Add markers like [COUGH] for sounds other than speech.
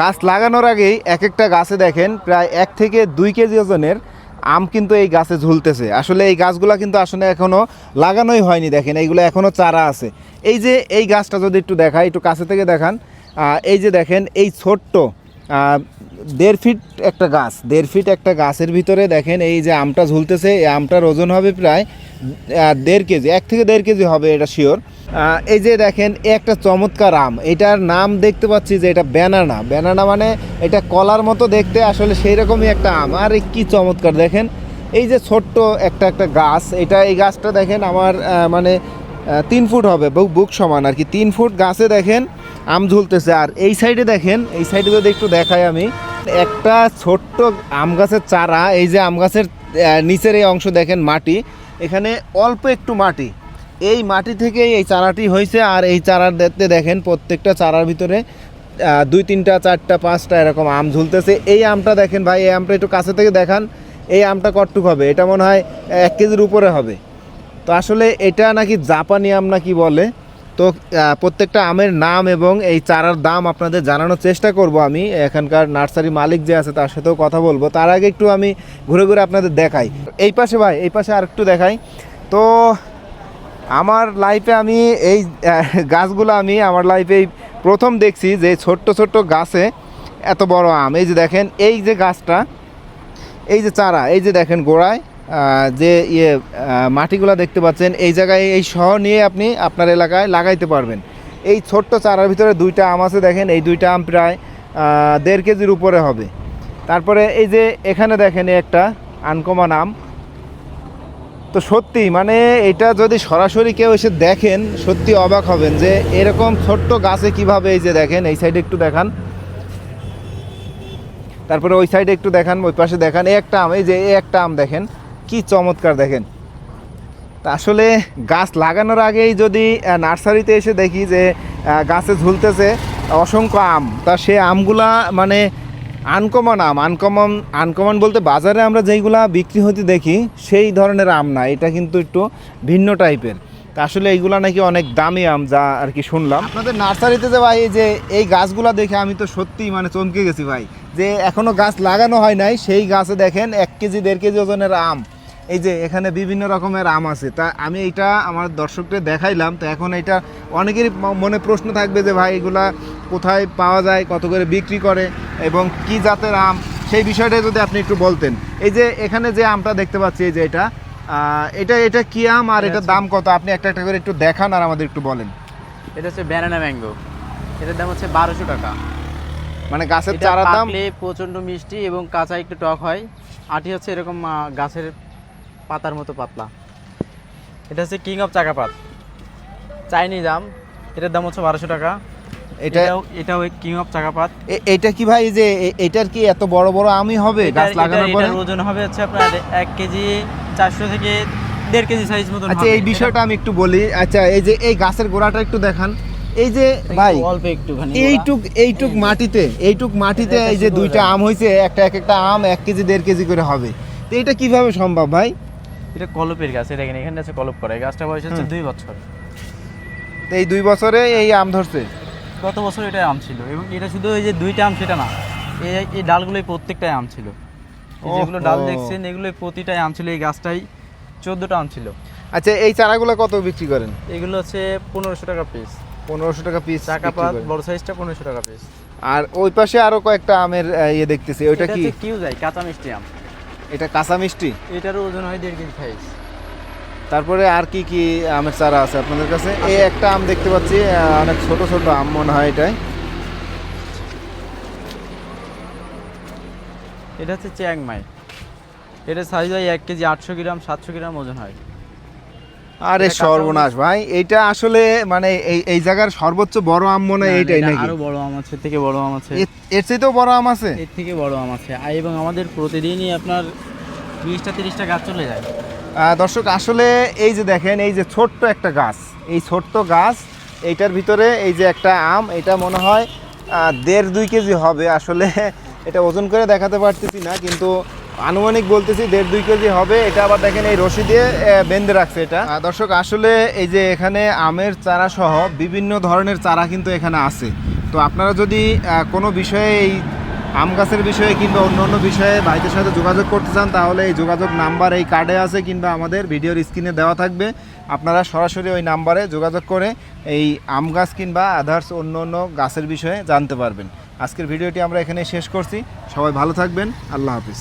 গাছ লাগানোর আগেই এক একটা গাছে দেখেন, প্রায় এক থেকে দুই কেজি ওজনের আম কিন্তু এই গাছে ঝুলতেছে। আসলে এই গাছগুলো কিন্তু আসলে এখনও লাগানোই হয়নি দেখেন, এইগুলো এখনও চারা আছে। এই যে এই গাছটা যদি একটু দেখায় একটু কাছে থেকে দেখান এই যে দেখেন, এই ছোট্ট দেড় ফিট একটা গাছ, দেড় ফিট একটা গাছের ভিতরে দেখেন এই যে আমটা ঝুলতেছে, এই আমটার ওজন হবে প্রায় দেড় কেজি, এক থেকে দেড় কেজি হবে এটা শিওর এই যে দেখেন একটা চমৎকার আম, এটার নাম দেখতে পাচ্ছি যে এটা ব্যানানা ব্যানানা মানে এটা কলার মতো দেখতে, আসলে সেই রকমই একটা আম, আর কি চমৎকার, দেখেন। এই যে ছোট্ট একটা একটা গাছ, এটা, এই গাছটা দেখেন আমার মানে তিন ফুট হবে বুক সমান আর কি, তিন ফুট গাছে দেখেন আম ঝুলতেছে। আর এই সাইডে দেখেন, এই সাইডে যদি একটু দেখাই আমি, একটা ছোট্ট আম গাছের চারা, এই যে আম গাছের নিচের এই অংশ দেখেন মাটি, এখানে অল্প একটু মাটি। এই মাটি থেকেই এই চারাটি হয়েছে, আর এই চারার দেখতে দেখেন প্রত্যেকটা চারার ভিতরে দুই তিনটা, চারটা, পাঁচটা এরকম আম ঝুলতেছে। এই আমটা দেখেন ভাই, এই আমটা একটু কাছে থেকে দেখান, এই আমটা কটটুক হবে? এটা মনে হয় এক কেজির উপরে হবে। তো আসলে এটা নাকি জাপানি আম নাকি বলে? তো প্রত্যেকটা আমের নাম এবং এই চারার দাম আপনাদের জানানোর চেষ্টা করব আমি। এখানকার নার্সারি মালিক যে আছে তার সাথেও কথা বলব। তার আগে একটু আমি ঘুরে ঘুরে আপনাদের দেখাই। এই পাশে ভাই, এই পাশে আর একটু দেখাই। তো, আমার লাইফে আমি এই গাছগুলো আমি আমার লাইফে প্রথম দেখছি যে ছোট্ট ছোট্ট গাছে এত বড় আম। এই যে দেখেন, এই যে গাছটা, এই যে চারা, এই যে দেখেন গোড়ায়। যে ইয়ে মাটিগুলো দেখতে পাচ্ছেন, এই জায়গায় এই সহ নিয়ে আপনি আপনার এলাকায় লাগাইতে পারবেন। এই ছোট্ট চারার ভিতরে দুইটা আম আছে, দেখেন, এই দুইটা আম প্রায় দেড় কেজির উপরে হবে। তারপরে এই যে এখানে দেখেন একটা আনকমন আম। তো সত্যি মানে এটা যদি সরাসরি কেউ এসে দেখেন, সত্যি অবাক হবেন যে এরকম ছোট্ট গাছে কীভাবে এই যে দেখেন, এই সাইডে একটু দেখান। তারপরে ওই সাইডে একটু দেখান, ওই পাশে দেখান একটা আম, এই যে এই একটা আম দেখেন। কি চমৎকার দেখেন। তা আসলে গাছ লাগানোর আগেই যদি নার্সারিতে এসে দেখি যে গাছে ঝুলতেছে অসংখ্য আম। তা সে আমগুলা মানে আনকমন আম। আনকমন আনকমন বলতে বাজারে আমরা যেইগুলা বিক্রি হতে দেখি, সেই ধরনের আম না। এটা কিন্তু একটু ভিন্ন টাইপের। তা আসলে এইগুলা নাকি অনেক দামি আম যা আর কি শুনলাম। আপনাদের নার্সারিতে যে ভাই যে এই গাছগুলা দেখে আমি তো সত্যিই মানে চমকে গেছি ভাই। যে এখনও গাছ লাগানো হয় নাই, সেই গাছে দেখেন এক কেজি, দেড় কেজি ওজনের আম। এই যে এখানে বিভিন্ন রকমের আম আছে। তা আমি এটা আমার দর্শকদের দেখাইলাম। তো এখন এটা অনেকেরই মনে প্রশ্ন থাকবে যে ভাই এগুলা কোথায় পাওয়া যায় কত করে বিক্রি করে এবং কি জাতের আম? সেই বিষয়টা যদি আপনি একটু বলতেন। এই যে এখানে যে আমটা দেখতে পাচ্ছি এই যে এটা এটা এটা কি আম আর এটার দাম কত? আপনি একটা একটা করে একটু দেখান আর আমাদের একটু বলেন। এটা হচ্ছে ব্যানানা ম্যাঙ্গো এটার দাম হচ্ছে বারোশো টাকা। মানে গাছের চারার দাম পাকলে প্রচণ্ড মিষ্টি এবং কাঁচা একটু টক হয়। আটি হচ্ছে এরকম গাছের পাতার মতো পাতলা। এটা হচ্ছে কিং অফ চাকাপাত। চাইনিজ আম। এটার দাম হচ্ছে বারোশো টাকা। এটা এটাও এটাও কিং অফ চাকাপাত। এটা কি ভাই যে এটার কি এত বড় বড় আমই হবে? গাছ লাগানোর পরে? ওজন হবে হচ্ছে আপনার এক কেজি চারশো থেকে দেড় কেজি সাইজ মতন আচ্ছা এই বিষয়টা আমি একটু বলি। আচ্ছা এই যে এই গাছের গোড়াটা একটু দেখান। এই যে ভাই অল্প একটুখানি এইটুক এইটুক মাটিতে এইটুক মাটিতে এই যে দুইটা আম হয়েছে একটা এক একটা আম এক কেজি দেড় কেজি করে হবে। তো এটা কীভাবে সম্ভব ভাই? এটা কলপের গাছ এটা এখানে আছে কলপ করা। এই গাছটা বয়স হচ্ছে দুই বছর। তো এই দুই বছরে এই আম ধরছে? গত বছর এটা আম ছিল এবং এটা শুধু এই যে দুইটা আম সেটা না। এই এই ডালগুলোই প্রত্যেকটাই আম ছিল। এই যেগুলো ডাল দেখছেন এগুলোই প্রতিটাই আম ছিল। এই গাছটাই চোদ্দোটা আম ছিল। আচ্ছা এই চারাগুলো কত বিক্রি করেন? এগুলো হচ্ছে পনেরোশো টাকা পিস পনেরোশো টাকা পিস চাকা পাত বড় সাইজটা পনেরোশো টাকা পিস আর ওই পাশে আরও কয়েকটা আমের ইয়ে দেখতেছি। ওইটা কি? কিউ যায় কাঁচা মিষ্টি আম। এটা কাঁচা মিষ্টি? এটারও ওজন হয় দেড় কেজি সাইজ। তারপরে আর কি কি আমের চারা আছে আপনাদের কাছে? এই একটা আম দেখতে পাচ্ছি অনেক ছোট ছোট আম মনে হয় এটাই। এটা হচ্ছে চ্যাংমাই এটা সাইজ হয় এক কেজি আটশো গ্রাম সাতশো গ্রাম ওজন হয়। আরে সর্বনাশ ভাই এইটা আসলে মানে এই এই জায়গার সর্বোচ্চ বড় আম মনে হয় এইটাই এটা নাকি? আরও বড় আম আছে এর থেকে বড় আম আছে। এর- এর চাইতেও বড় আম আছে? এর থেকে বড় আম আছে। এবং আমাদের প্রতিদিনই আপনার বিশটা, তিরিশটা গাছ চলে যায়। দর্শক, আসলে এই যে দেখেন, এই যে ছোট্ট একটা গাছ, এই ছোট্ট গাছ, এইটার ভিতরে এই যে একটা আম, এটা মনে হয় দেড় দুই কেজি হবে। আসলে [LAUGHS] এটা ওজন করে দেখাতে পারতেছি না, কিন্তু আনুমানিক বলতেছি দেড় দুই কেজি হবে। এটা আবার দেখেন, এই রশি দিয়ে বেঁধে রাখছে এটা। দর্শক, আসলে এই যে এখানে আমের চারা সহ বিভিন্ন ধরনের চারা কিন্তু এখানে আছে। তো আপনারা যদি কোনো বিষয়ে এই আম গাছের বিষয়ে কিংবা অন্য অন্য বিষয়ে ভাইদের সাথে যোগাযোগ করতে চান, তাহলে এই যোগাযোগ নাম্বার এই কার্ডে আছে কিংবা আমাদের ভিডিওর স্ক্রিনে দেওয়া থাকবে। আপনারা সরাসরি ওই নাম্বারে যোগাযোগ করে এই আম গাছ কিংবা আদার্স অন্য অন্য গাছের বিষয়ে জানতে পারবেন। আজকের ভিডিওটি আমরা এখানে শেষ করছি। সবাই ভালো থাকবেন। আল্লাহ হাফিজ।